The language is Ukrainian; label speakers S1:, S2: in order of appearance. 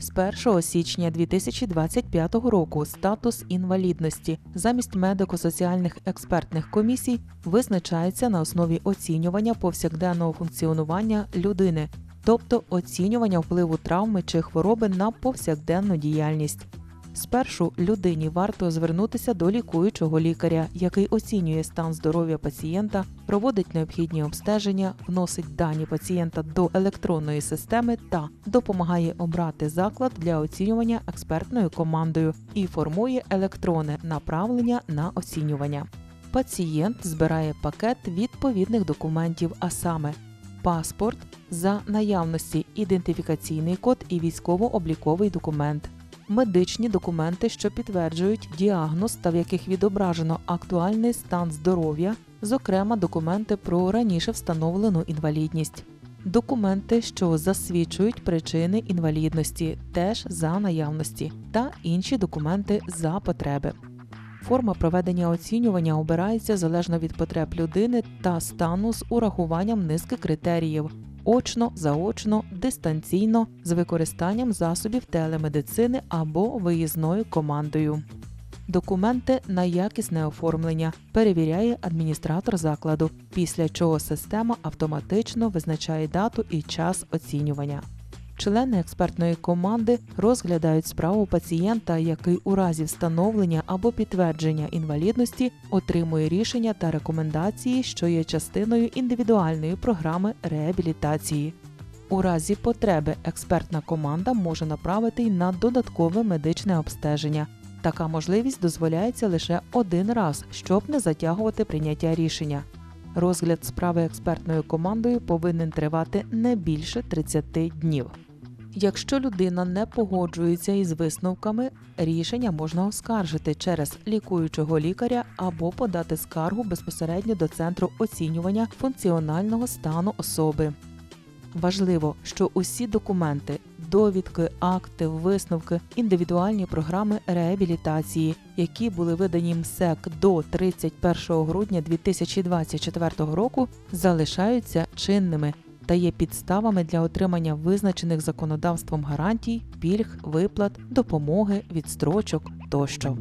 S1: З 1 січня 2025 року статус інвалідності замість медико-соціальних експертних комісій визначається на основі оцінювання повсякденного функціонування людини, тобто оцінювання впливу травми чи хвороби на повсякденну діяльність. Спершу людині варто звернутися до лікуючого лікаря, який оцінює стан здоров'я пацієнта, проводить необхідні обстеження, вносить дані пацієнта до електронної системи та допомагає обрати заклад для оцінювання експертною командою і формує електронне направлення на оцінювання. Пацієнт збирає пакет відповідних документів, а саме паспорт за наявності ідентифікаційний код і військово-обліковий документ медичні документи, що підтверджують діагноз та в яких відображено актуальний стан здоров'я, зокрема документи про раніше встановлену інвалідність. Документи, що засвідчують причини інвалідності, теж за наявності, та інші документи за потреби. Форма проведення оцінювання обирається залежно від потреб людини та стану з урахуванням низки критеріїв, очно, заочно, дистанційно з використанням засобів телемедицини або виїзною командою. Документи на якісне оформлення перевіряє адміністратор закладу, після чого система автоматично визначає дату і час оцінювання. Члени експертної команди розглядають справу пацієнта, який у разі встановлення або підтвердження інвалідності отримує рішення та рекомендації, що є частиною індивідуальної програми реабілітації. У разі потреби експертна команда може направити й на додаткове медичне обстеження. Така можливість дозволяється лише один раз, щоб не затягувати прийняття рішення. Розгляд справи експертною командою повинен тривати не більше 30 днів. Якщо людина не погоджується із висновками, рішення можна оскаржити через лікуючого лікаря або подати скаргу безпосередньо до центру оцінювання функціонального стану особи. Важливо, що усі документи, довідки, акти, висновки, індивідуальні програми реабілітації, які були видані МСЕК до 31 грудня 2024 року, залишаються чинними та є підставами для отримання визначених законодавством гарантій, пільг, виплат, допомоги, відстрочок тощо.